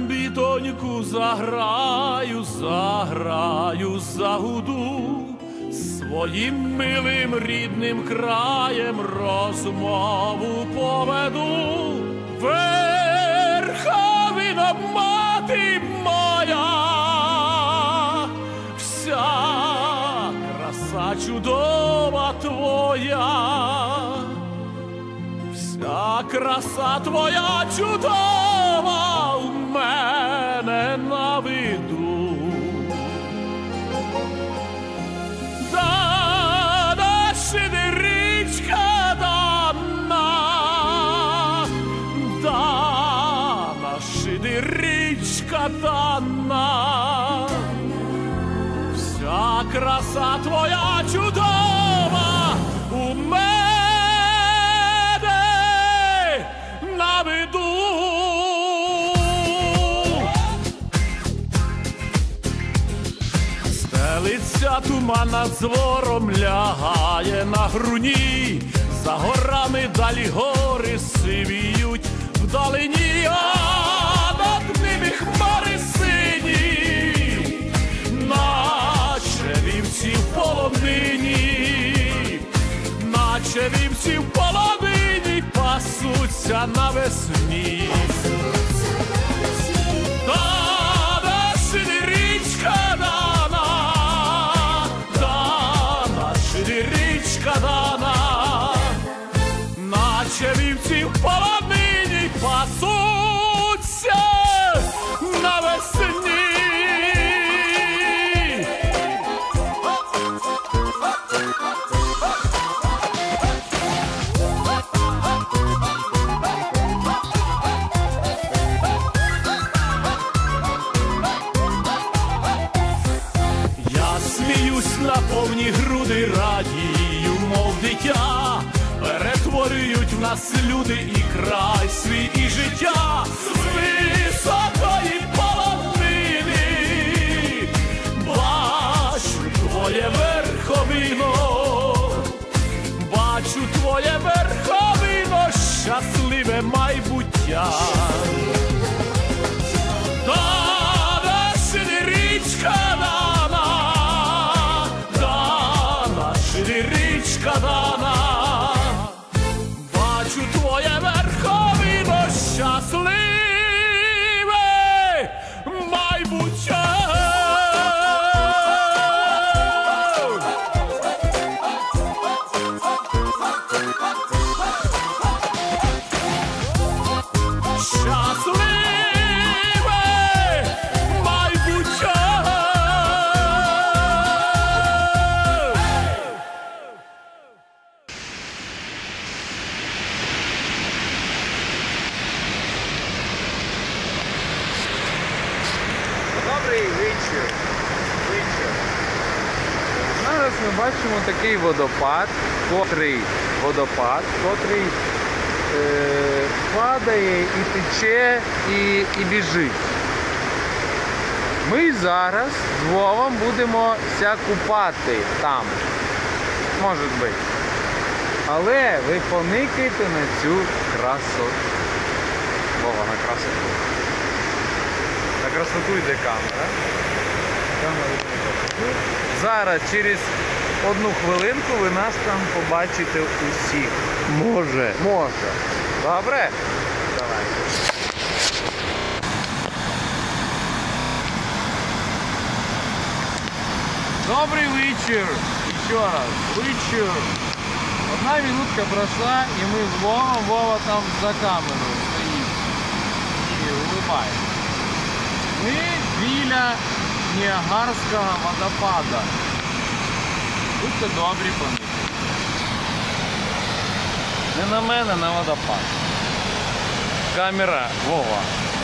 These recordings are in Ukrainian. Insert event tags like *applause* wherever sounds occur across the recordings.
трембітоньку заграю, заграю, загуду, своїм милим рідним краєм розмову поведу. Верховина мати моя, вся краса чудова твоя. Вся краса твоя чудова мене на виду. Да, річка дана, да, нашиди річка дана. Вся краса твоя Стелиться туман над звором лягає на груні, за горами далі гори сивіють. Вдалині, а над ними хмари сині, наче вівці в полонині, наче вівці в полонині пасуться навесні. Сміюсь на повні груди, радію, мов дитя, перетворюють в нас люди і край свій, і життя з високої полонини. Бачу твоє верховино, бачу твоє верховино, щасливе майбуття. Такий водопад, котрий водопад, котрий е, падає і тече, і, і біжить. Ми зараз з Вовом будемо ся купати там. Може бути. Але ви поникайте на цю красоту. Вова, на красоту. На красоту йде камера. Зараз через одну хвилинку ви нас там побачите усіх. Може. Може. Добре? Давай. Добрий вечір. Ще раз. Вечір. Одна минутка пройшла, і ми з Вовом, Вова там за камерою стоїть. І улыбається. Ми біля Ніагарського водопада. Будьте добрі помітити. Не на мене, на водопад. Камера, Вова.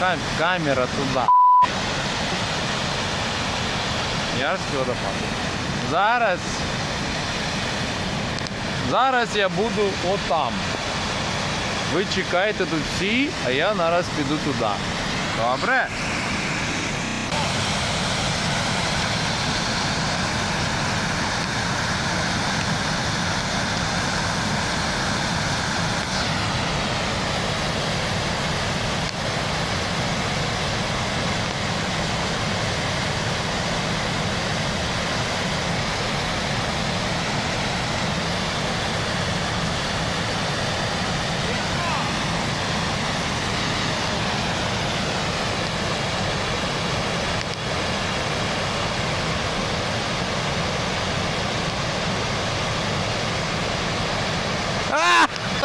Кам- камера туди. Ніагарський водопад. Зараз. Зараз я буду отам. Ви чекайте тут всі, а я зараз піду туди. Добре?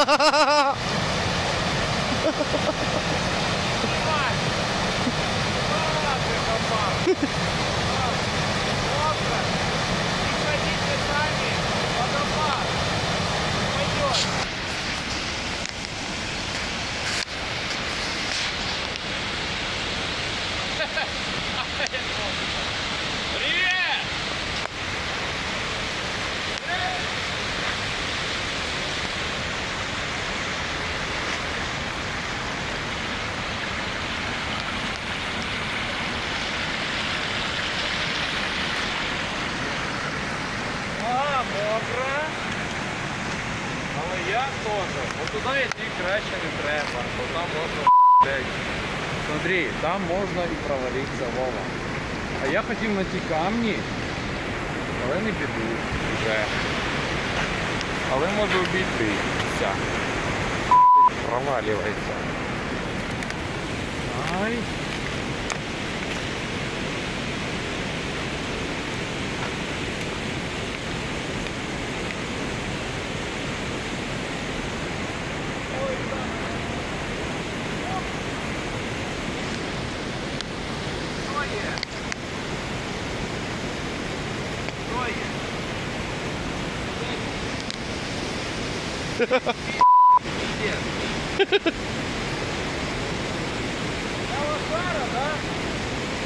Привет! Я теж. От туди краще не треба, бо там можна блядь. Смотри, там можна і провалитися Вова. А я хотів на ті камні, але не піду вже. Але можу обійтися. Провалюється. Ай.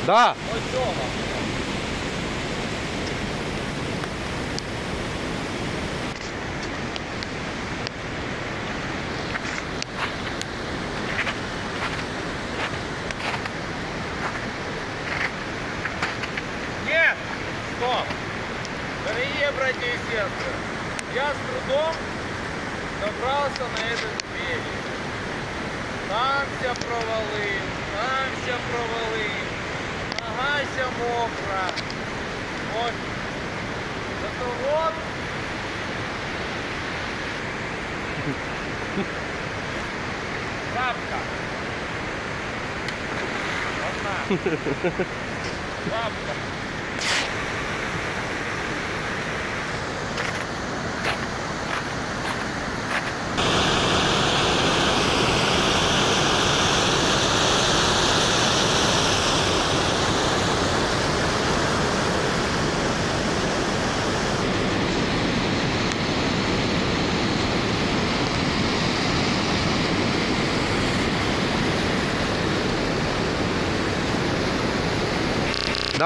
Да. Ось цього. Łapka. *laughs* Łapka. Łapka.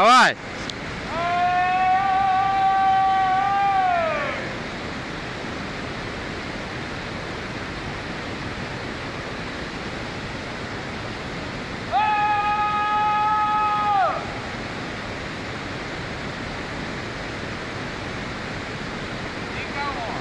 Давай. Никого.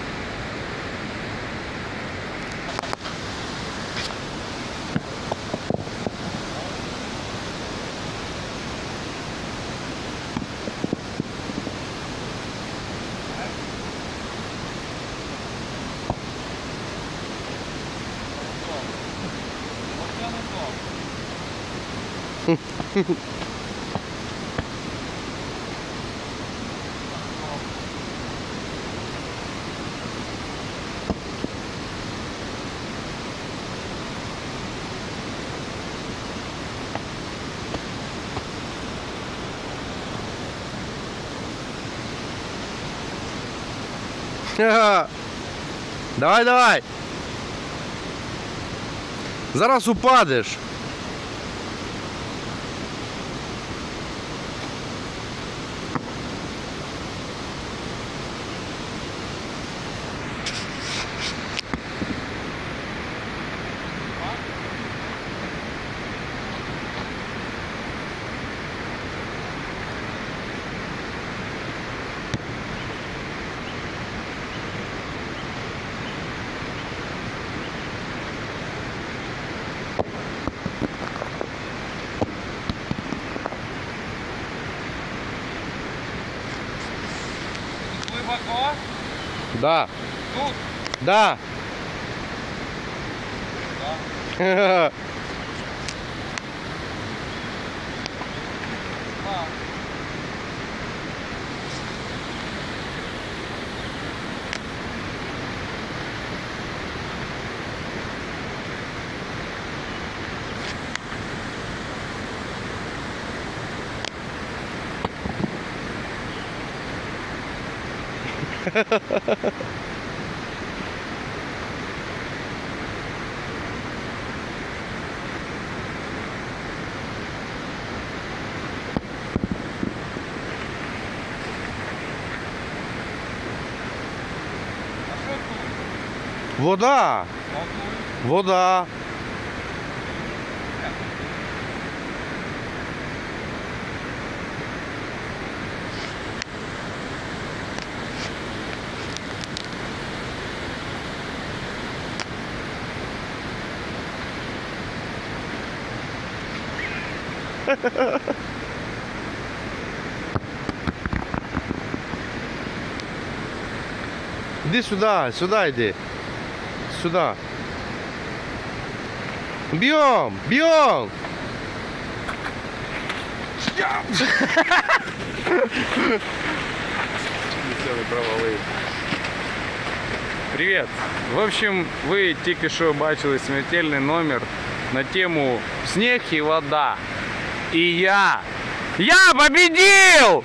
Оце не то. Ха-ха. Давай, давай. Зараз упадеш. Да. Тут? Да. Да. *laughs* Вода. Вода. *laughs* Иди сюда, сюда иди. Сюди. Бьем, бьем. Привет! В общем, ви тільки що бачили смертельний номер на тему «Снег и вода». И я, я победил!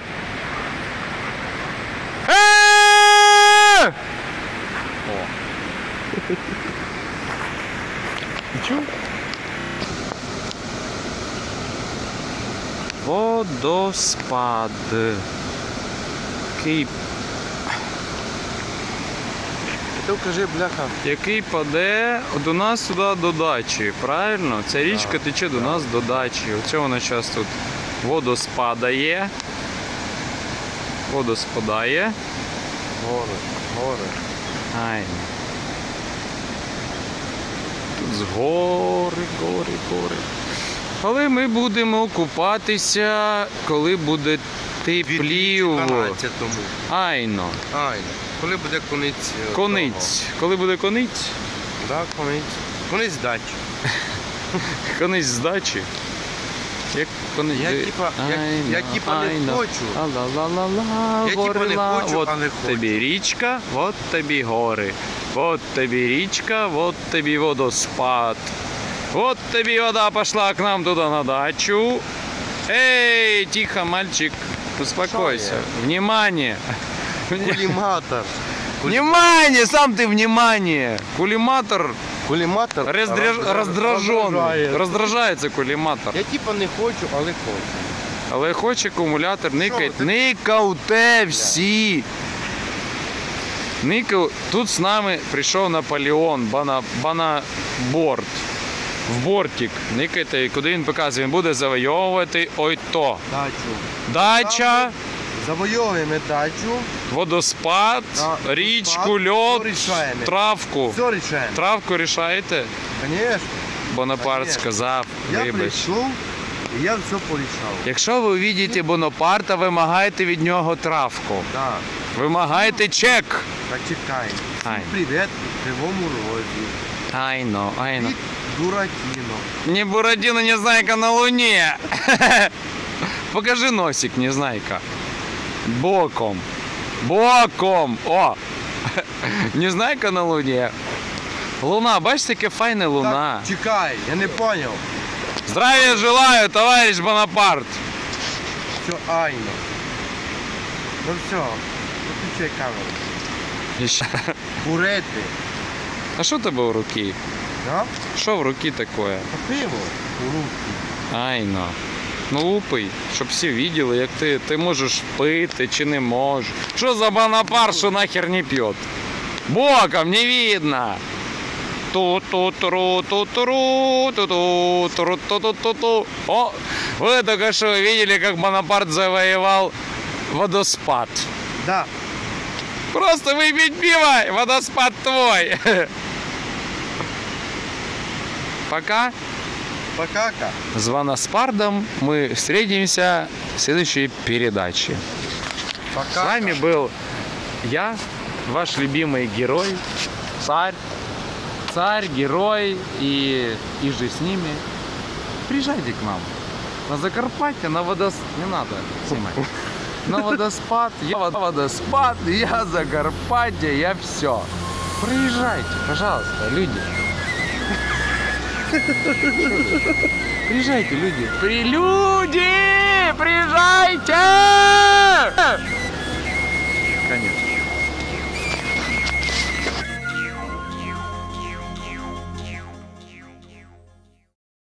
Водоспад. Який Ти кажи, бляха. який паде до нас сюди до дачі, правильно? Ця річка тече до нас до дачі. Оце вона зараз тут водоспадає. Водоспадає. Гори, гори. Ай. Тут з гори, гори, гори. Але ми будемо купатися, коли буде тепліво. 2012-му. Айно. Ай, коли буде кониць? е, Кониць. Коли буде кониць? того? Да, кониць. Кониць дач. *laughs* Конець здачі. Як конець. Я типа- я- я типа не хочу. Я типа не хочу, не хочу. тобі річка, от тобі гори. Вот тобі річка, вот тобі водоспад. Вот тобі вода пошла к нам туда на дачу. Эй, тихо, мальчик, успокойся. Что Внимание. Куліматор. *laughs* Внимание, сам ты внимание. Кулиматор Куліматор Раздряж... роздра- раздражений. роздражає. Роздражається куліматор. Я типа не хочу, але хочу. Але хоче акумулятор никать. ви? Никауте всі. Никав... Тут з нами прийшов Наполеон, бана... Банаборд. В бортик. Никайте, і куди він показує, він буде завойовувати ой то. Дачу. Дача, Завойовуємо дачу. водоспад, Да, річку, водоспад, льод, все рішаємо. травку. Все рішаємо. Травку рішаєте? Звісно. Бонапарт Конечно. сказав, Я вибач. прийшов і я все порішав. Якщо ви увидите Бонапарта, вимагайте від нього травку. Да. Вимагайте чек. Так. Всім привіт у Кривому Розі. Айно, айно. Від Буратіно. Не Бурадино, Незнайка на Луне. *laughs* Покажи носик, Незнайка. Боком. Боком. О! *laughs* Незнайка на Луне. Луна, бачите, яке файне луна. Так, чекай, я не зрозумів. Здравия желаю, товарищ Бонапарт. Все, айно. Ну все, виключай камеру. Іще. *laughs* Курети. А що тебе в руки? Да? Що в руки таке? Та пиво у руки. Айно. Ну лупий, щоб всі виділи, як ти, ти можеш пити чи не можеш. Що за Бонапарт, що нахер не п'є? Боком не видно. ту ту туру ту туру ту ту туру ту ту ту ту О, вы только что видели, как Бонапарт завоевал водоспад. Да. Просто выпить пиво, и водоспад твой. *laughs* Пока. Покака. С Ваноспардом мы встретимся в следующей передаче. Пока. С вами был я, ваш любимый герой, царь, царь, герой и, и же с ними. Приезжайте к нам на Закарпатье, на водоспад. Не надо снимать. На водоспад, я вод- водоспад, я Закарпатье, я все. Приезжайте, пожалуйста, люди. Приезжайте, люди. При люди! Приезжайте!